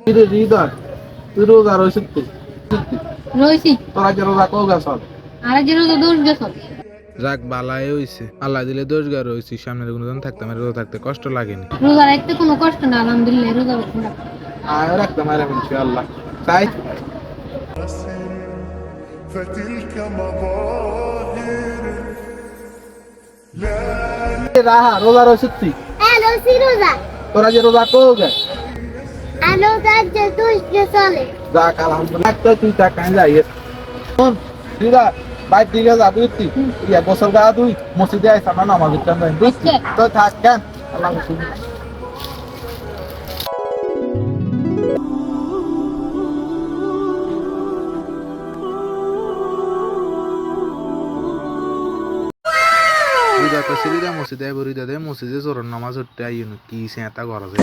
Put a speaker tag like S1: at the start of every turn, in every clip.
S1: কিরে হৃদয় তুই রোজা রয়েছিস তুই
S2: রয়েছি
S1: তোরা কি রোজা কও গেছ
S2: আর যে রোজা দৌড় গেছ
S3: যাক বালাই হইছে আল্লাহ দিলে দোষগার হইছি সামনের কোনো দিন থাকতে আমার রোজা থাকতে কষ্ট লাগেনি
S2: রোজা রাখতে কোনো কষ্ট না আলহামদুলিল্লাহ রোজা রাখতে না
S1: আয় রাখতে মারে ইনশাআল্লাহ তাই
S4: فتلك مظاهر
S1: রাহা রোজা রয়েছিস তুই
S5: হ্যালো সিরোজা
S1: তোরা যে রোজা
S5: চলে।
S1: যাক আলহামদুলিল্লাহ তো তুই তা কাই যাই শোন হৃদয় বাইর দিকে যা তুই তুই ইয়া গোসল গা তুই মসজিদে আইসা না
S2: নামাজ।
S1: তো থাক কেন? আল্লাহ হাফেজ
S3: রোজা তো সিরিদা মসজিদে হৃদয় দে মসজিদে জোরন নামাজ উঠতে আইন কি সেটা ঘর আছে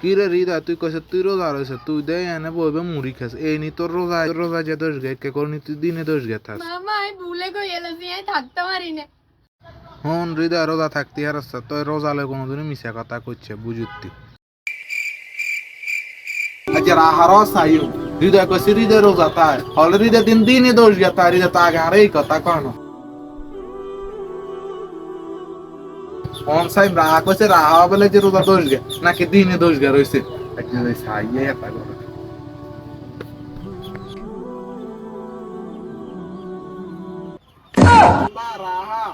S3: কি রে হৃদয় তুই কইছ তুই রোজা রয়েছে তুই দে এনে বইবে মুড়ি খাস এই নি তোর রোজা তোর রোজা যে দোষ গে কে করনি তুই দিনে দোষ গে থাস
S2: মামা আমি ভুলে কই এলাছি আমি থাকতে পারি না
S3: হন হৃদয় রোজা থাকতে আর রাস্তা তুই রোজা লয় কোনোদিনই মিশা কথা কইছে বুঝুতি
S1: আজকে রাহারও সাইও হৃদয় কইছে হৃদয় রোজা তাই হলে হৃদয় দিন দিনই দোষ গে তাই হৃদয় তা আগে আর এই কথা কন কোন সাইম রাহা কইছে রাহা বলে যে রোজা দোষ গে নাকি দিনে দোষ গে রইছে। এই সাইয়ে এটা করে রাহা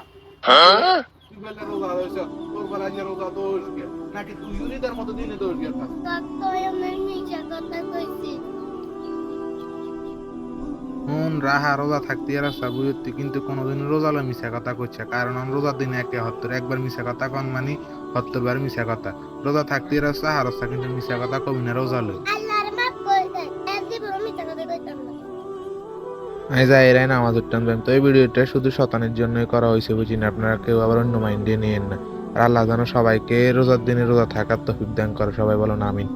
S1: তুই বলে রোজা রইছে? তোর বলে যে রোজা দোষ গে নাকি তুই হৃদয়ের মতো দিনে দোষ গে?
S3: রাহা রোজা থাকতে রাস্তা বুঝুতি কিন্তু কোনোদিন রোজা লয় মিশা কথা কইছে। কারণ আমি রোজার দিনে একে হত্তর একবার মিশা কথা কন মানে হত্তর বার মিশা কথা। রোজা থাকতে রাস্তা হারস্তা কিন্তু মিশা কথা কবি না রোজা লয়
S5: আল্লাহর মাফ করে দেয় একদিন মিশা কথা কইতাম না।
S3: আমি যাই এরাই নামাজ উঠতাম যাই। তো এই ভিডিওটা শুধু শতানের জন্যই করা হয়েছে বুঝি না আপনারা কেউ আবার অন্য মাইন্ডে নিয়েন না। আর আল্লাহ যেন সবাইকে রোজার দিনে রোজা থাকার তফিক দান করে সবাই বলেন আমিন।